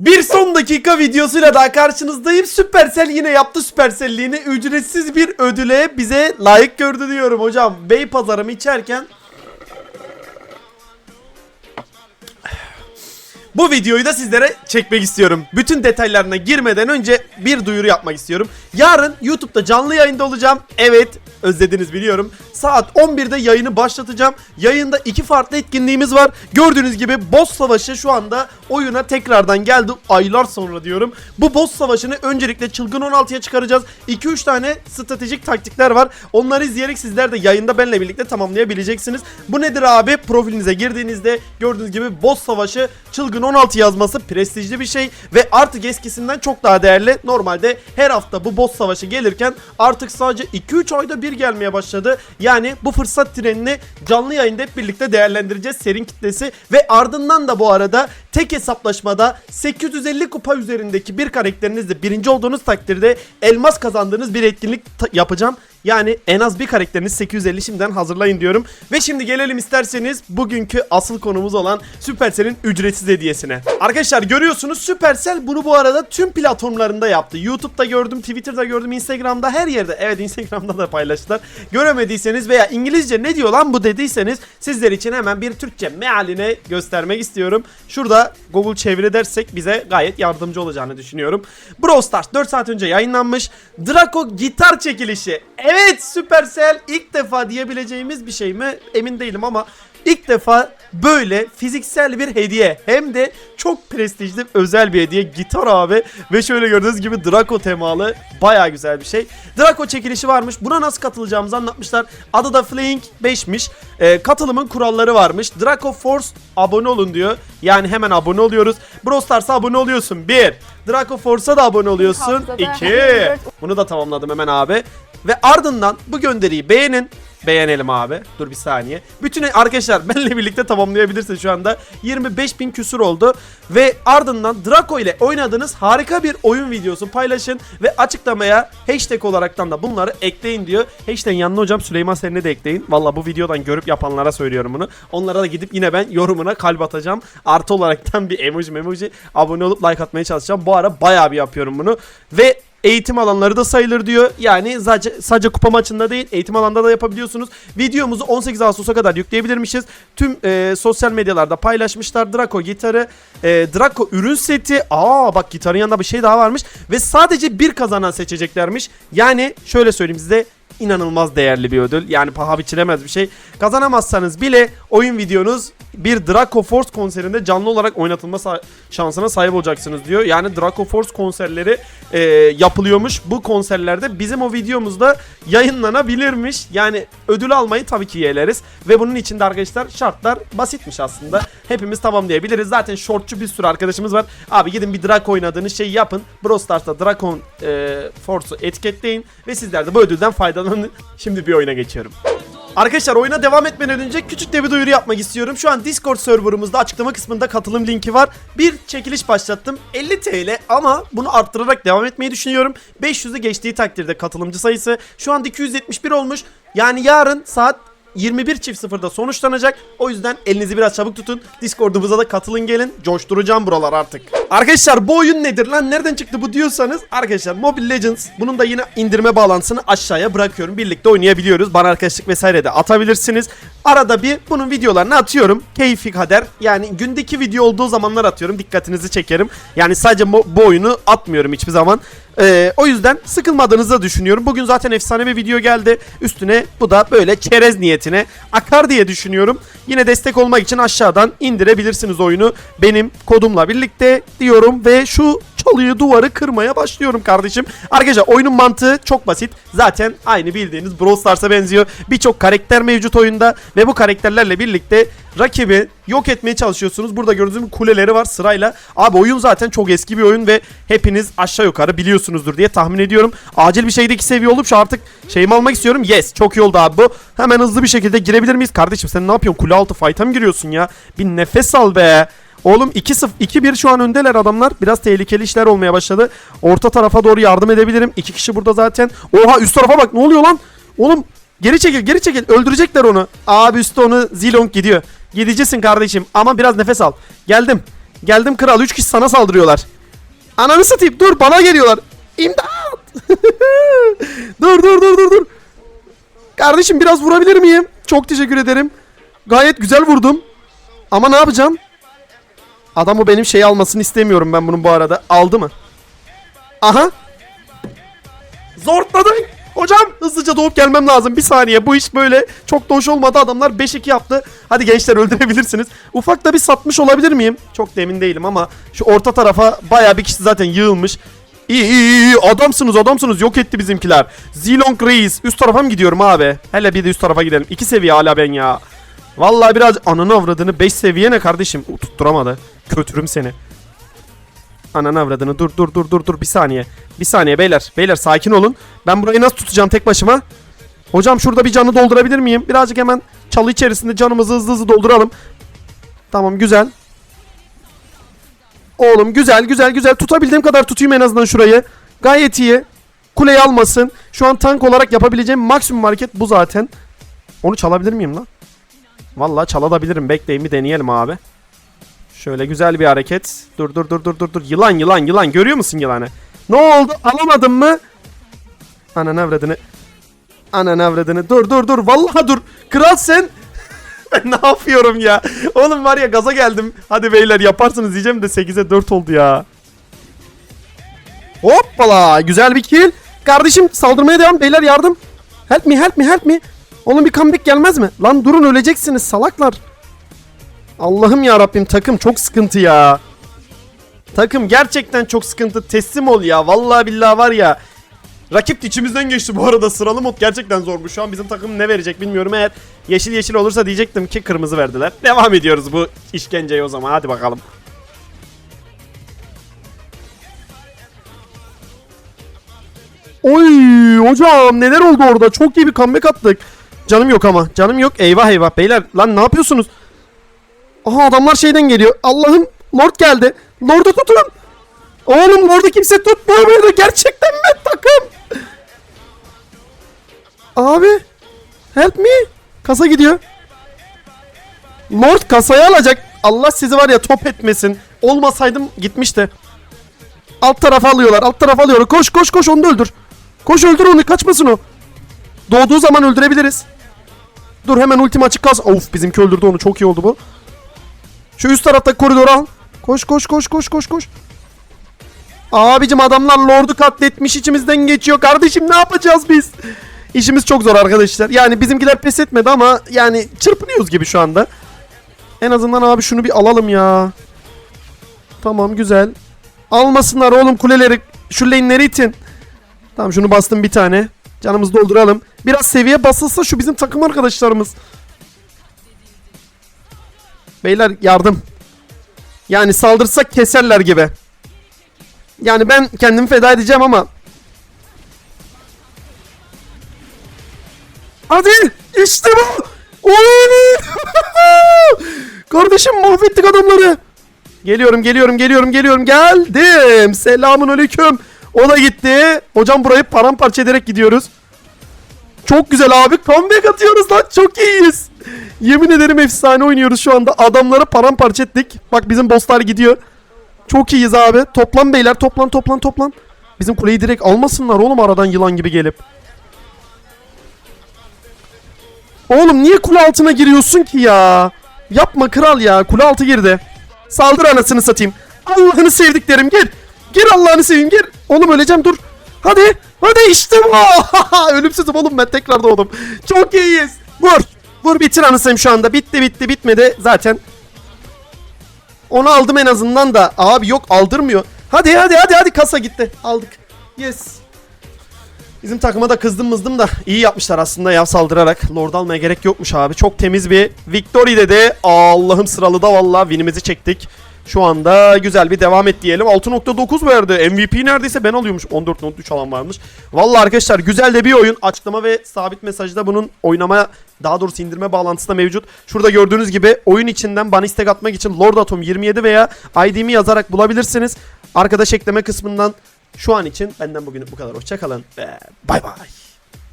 Bir son dakika videosuyla daha karşınızdayım. Supercell yine yaptı Supercell'liğini. Ücretsiz bir ödüle bize layık gördü diyorum hocam. Bey pazarımı içerken Bu videoyu da sizlere çekmek istiyorum. Bütün detaylarına girmeden önce bir duyuru yapmak istiyorum. Yarın YouTube'da canlı yayında olacağım. Evet, özlediniz biliyorum. Saat 11'de yayını başlatacağım. Yayında iki farklı etkinliğimiz var. Gördüğünüz gibi Boss Savaşı şu anda oyuna tekrardan geldi. Aylar sonra diyorum. Bu Boss Savaşı'nı öncelikle Çılgın 16'ya çıkaracağız. 2-3 tane stratejik taktikler var. Onları izleyerek sizler de yayında benimle birlikte tamamlayabileceksiniz. Bu nedir abi? Profilinize girdiğinizde gördüğünüz gibi Boss Savaşı Çılgın 16 yazması prestijli bir şey ve artık eskisinden çok daha değerli. Normalde her hafta bu boss savaşı gelirken artık sadece 2-3 ayda bir gelmeye başladı. Yani bu fırsat trenini canlı yayında hep birlikte değerlendireceğiz serin kitlesi ve ardından da bu arada tek hesaplaşmada 850 kupa üzerindeki bir karakterinizle birinci olduğunuz takdirde elmas kazandığınız bir etkinlik yapacağım. Yani en az bir karakteriniz 850 şimdiden hazırlayın diyorum. Ve şimdi gelelim isterseniz bugünkü asıl konumuz olan Supercell'in ücretsiz hediyesine. Arkadaşlar görüyorsunuz Supercell bunu bu arada tüm platformlarında yaptı. YouTube'da gördüm, Twitter'da gördüm, Instagram'da her yerde. Evet Instagram'da da paylaştılar. Göremediyseniz veya İngilizce ne diyor lan bu dediyseniz sizler için hemen bir Türkçe mealine göstermek istiyorum. Şurada Google çeviri dersek bize gayet yardımcı olacağını düşünüyorum. Brawl Stars 4 saat önce yayınlanmış. Draco gitar çekilişi. Evet Supercell ilk defa diyebileceğimiz bir şey mi emin değilim ama ilk defa böyle fiziksel bir hediye hem de çok prestijli özel bir hediye gitar abi ve şöyle gördüğünüz gibi Draco temalı baya güzel bir şey. Draco çekilişi varmış buna nasıl katılacağımızı anlatmışlar. Adı da Flying 5'miş. Ee, katılımın kuralları varmış. Draco Force abone olun diyor. Yani hemen abone oluyoruz. Brawl Stars'a abone oluyorsun 1. Draco Force'a da abone oluyorsun Haftada 2. hemen Bunu da tamamladım hemen abi. Ve ardından bu gönderiyi beğenin. Beğenelim abi. Dur bir saniye. Bütün arkadaşlar benimle birlikte tamamlayabilirsiniz şu anda. 25 bin küsür oldu. Ve ardından Draco ile oynadığınız harika bir oyun videosu paylaşın. Ve açıklamaya hashtag olaraktan da bunları ekleyin diyor. Hashtag yanına hocam Süleyman Selin'i de ekleyin. Valla bu videodan görüp yapanlara söylüyorum bunu. Onlara da gidip yine ben yorumuna kalp atacağım. Artı olaraktan bir emoji memoji abone olup like atmaya çalışacağım. Bu ara bayağı bir yapıyorum bunu. Ve eğitim alanları da sayılır diyor. Yani sadece, sadece kupa maçında değil eğitim alanında da yapabiliyorsunuz. Videomuzu 18 Ağustos'a kadar yükleyebilirmişiz. Tüm e, sosyal medyalarda paylaşmışlar. Draco gitarı, e, Draco ürün seti. Aa bak gitarın yanında bir şey daha varmış. Ve sadece bir kazanan seçeceklermiş. Yani şöyle söyleyeyim size inanılmaz değerli bir ödül. Yani paha biçilemez bir şey. Kazanamazsanız bile oyun videonuz bir Draco Force konserinde canlı olarak oynatılma şansına sahip olacaksınız diyor. Yani Draco Force konserleri e, yapılıyormuş. Bu konserlerde bizim o videomuzda yayınlanabilirmiş. Yani ödül almayı tabii ki yeğleriz. Ve bunun için de arkadaşlar şartlar basitmiş aslında. Hepimiz tamam diyebiliriz. Zaten shortçu bir sürü arkadaşımız var. Abi gidin bir Draco oynadığınız şeyi yapın. Brawl Stars'ta Draco e, Force'u etiketleyin. Ve sizler de bu ödülden faydalanın. Şimdi bir oyuna geçiyorum. Arkadaşlar oyuna devam etmeden önce küçük de bir duyuru yapmak istiyorum. Şu an Discord serverımızda açıklama kısmında katılım linki var. Bir çekiliş başlattım. 50 TL ama bunu arttırarak devam etmeyi düşünüyorum. 500'ü geçtiği takdirde katılımcı sayısı. Şu anda 271 olmuş. Yani yarın saat 21.00'da sonuçlanacak. O yüzden elinizi biraz çabuk tutun. Discord'umuza da katılın gelin. Coşturacağım buralar artık. Arkadaşlar bu oyun nedir lan? Nereden çıktı bu diyorsanız. Arkadaşlar Mobile Legends. Bunun da yine indirme bağlantısını aşağıya bırakıyorum. Birlikte oynayabiliyoruz. Bana arkadaşlık vesaire de atabilirsiniz. Arada bir bunun videolarını atıyorum. Keyfi kader. Yani gündeki video olduğu zamanlar atıyorum. Dikkatinizi çekerim. Yani sadece bu oyunu atmıyorum hiçbir zaman. Ee, o yüzden sıkılmadığınızı da düşünüyorum. Bugün zaten efsane bir video geldi. Üstüne bu da böyle çerez niyetine akar diye düşünüyorum. Yine destek olmak için aşağıdan indirebilirsiniz oyunu. Benim kodumla birlikte diyorum ve şu çalıyı duvarı kırmaya başlıyorum kardeşim. Arkadaşlar oyunun mantığı çok basit. Zaten aynı bildiğiniz Brawl Stars'a benziyor. Birçok karakter mevcut oyunda ve bu karakterlerle birlikte rakibi yok etmeye çalışıyorsunuz. Burada gördüğünüz gibi kuleleri var sırayla. Abi oyun zaten çok eski bir oyun ve hepiniz aşağı yukarı biliyorsunuzdur diye tahmin ediyorum. Acil bir şeydeki seviye olup şu artık şeyimi almak istiyorum. Yes çok iyi oldu abi bu. Hemen hızlı bir şekilde girebilir miyiz? Kardeşim sen ne yapıyorsun? Kule altı fight'a mı giriyorsun ya? Bir nefes al be. Oğlum 2-0 2-1 şu an öndeler adamlar. Biraz tehlikeli işler olmaya başladı. Orta tarafa doğru yardım edebilirim. İki kişi burada zaten. Oha üst tarafa bak ne oluyor lan? Oğlum geri çekil geri çekil. Öldürecekler onu. Abi üstte onu Zilong gidiyor. Gidicisin kardeşim ama biraz nefes al. Geldim. Geldim kral 3 kişi sana saldırıyorlar. Ananı satayım dur bana geliyorlar. İmdat. dur dur dur dur dur. Kardeşim biraz vurabilir miyim? Çok teşekkür ederim. Gayet güzel vurdum. Ama ne yapacağım? Adam o benim şeyi almasını istemiyorum ben bunun bu arada. Aldı mı? Aha. Zortladın. Hocam hızlıca doğup gelmem lazım. Bir saniye bu iş böyle çok da hoş olmadı. Adamlar 5-2 yaptı. Hadi gençler öldürebilirsiniz. Ufak da bir satmış olabilir miyim? Çok da emin değilim ama şu orta tarafa baya bir kişi zaten yığılmış. İyi iyi iyi adamsınız adamsınız yok etti bizimkiler. Zilong Reis üst tarafa mı gidiyorum abi? Hele bir de üst tarafa gidelim. 2 seviye hala ben ya. Vallahi biraz ananı avradını 5 seviye kardeşim? Tutturamadı. Kötürüm seni. Ananı avradını dur dur dur dur dur bir saniye. Bir saniye beyler. Beyler sakin olun. Ben burayı nasıl tutacağım tek başıma? Hocam şurada bir canı doldurabilir miyim? Birazcık hemen çalı içerisinde canımızı hızlı hızlı dolduralım. Tamam güzel. Oğlum güzel güzel güzel tutabildiğim kadar tutayım en azından şurayı. Gayet iyi. Kuleyi almasın. Şu an tank olarak yapabileceğim maksimum hareket bu zaten. Onu çalabilir miyim lan? Vallahi çalabilirim. Bekleyin bir deneyelim abi. Şöyle güzel bir hareket. Dur dur dur dur dur dur. Yılan yılan yılan. Görüyor musun yılanı? Ne oldu? Alamadın mı? Ananı avradını. Ananı avradını. Dur dur dur. Vallahi dur. Kral sen. ben ne yapıyorum ya? Oğlum var ya gaza geldim. Hadi beyler yaparsınız diyeceğim de 8'e 4 oldu ya. Hoppala. Güzel bir kill. Kardeşim saldırmaya devam. Beyler yardım. Help me help me help me. Oğlum bir comeback gelmez mi? Lan durun öleceksiniz salaklar. Allah'ım ya Rabbim takım çok sıkıntı ya. Takım gerçekten çok sıkıntı. Teslim ol ya. Vallahi billahi var ya. Rakip de içimizden geçti bu arada. Sıralı mod gerçekten zormuş. Şu an bizim takım ne verecek bilmiyorum. Eğer yeşil yeşil olursa diyecektim ki kırmızı verdiler. Devam ediyoruz bu işkenceye o zaman. Hadi bakalım. Oy hocam neler oldu orada? Çok iyi bir comeback attık. Canım yok ama. Canım yok. Eyvah eyvah. Beyler lan ne yapıyorsunuz? Aha adamlar şeyden geliyor. Allah'ım Lord geldi. Lord'u tutun. Oğlum Lord'u kimse tutmuyor böyle. Gerçekten mi takım? Abi. Help me. Kasa gidiyor. Lord kasayı alacak. Allah sizi var ya top etmesin. Olmasaydım gitmişti. Alt tarafa alıyorlar. Alt tarafa alıyorlar. Koş koş koş onu da öldür. Koş öldür onu. Kaçmasın o. Doğduğu zaman öldürebiliriz. Dur hemen ultim açık kalsın. Of bizimki öldürdü onu. Çok iyi oldu bu. Şu üst taraftaki koridoru al. Koş koş koş koş koş koş. Abicim adamlar lordu katletmiş içimizden geçiyor. Kardeşim ne yapacağız biz? İşimiz çok zor arkadaşlar. Yani bizimkiler pes etmedi ama yani çırpınıyoruz gibi şu anda. En azından abi şunu bir alalım ya. Tamam güzel. Almasınlar oğlum kuleleri. Şu lane'leri itin. Tamam şunu bastım bir tane. Canımızı dolduralım. Biraz seviye basılsa şu bizim takım arkadaşlarımız. Beyler yardım. Yani saldırsak keserler gibi. Yani ben kendimi feda edeceğim ama. Hadi işte bu. Oy! Kardeşim mahvettik adamları. Geliyorum geliyorum geliyorum geliyorum geldim. Selamun aleyküm. O da gitti. Hocam burayı paramparça ederek gidiyoruz. Çok güzel abi. Comeback atıyoruz lan. Çok iyiyiz. Yemin ederim efsane oynuyoruz şu anda. Adamları paramparça ettik. Bak bizim bosslar gidiyor. Çok iyiyiz abi. Toplan beyler. Toplan toplan toplan. Bizim kuleyi direkt almasınlar oğlum aradan yılan gibi gelip. Oğlum niye kule altına giriyorsun ki ya? Yapma kral ya. Kule altı girdi. Saldır anasını satayım. Allah'ını sevdiklerim gir. Gir Allah'ını seveyim gir. Oğlum öleceğim dur. Hadi. Hadi işte bu. Ölümsüzüm oğlum ben tekrar doğdum. Çok iyiyiz. Vur. Vur bitir anasını şu anda. Bitti bitti bitmedi zaten. Onu aldım en azından da. Abi yok aldırmıyor. Hadi hadi hadi hadi kasa gitti. Aldık. Yes. Bizim takıma da kızdım mızdım da iyi yapmışlar aslında ya saldırarak. Lord almaya gerek yokmuş abi. Çok temiz bir victory dedi. Allah'ım sıralı da valla winimizi çektik. Şu anda güzel bir devam et diyelim. 6.9 verdi. MVP neredeyse ben alıyormuş. 14.3 alan varmış. Valla arkadaşlar güzel de bir oyun. Açıklama ve sabit mesajda bunun oynama daha doğrusu indirme bağlantısı da mevcut. Şurada gördüğünüz gibi oyun içinden bana istek atmak için Lord Atom 27 veya ID'mi yazarak bulabilirsiniz. Arkadaş ekleme kısmından şu an için benden bugün bu kadar. Hoşçakalın ve bay bay.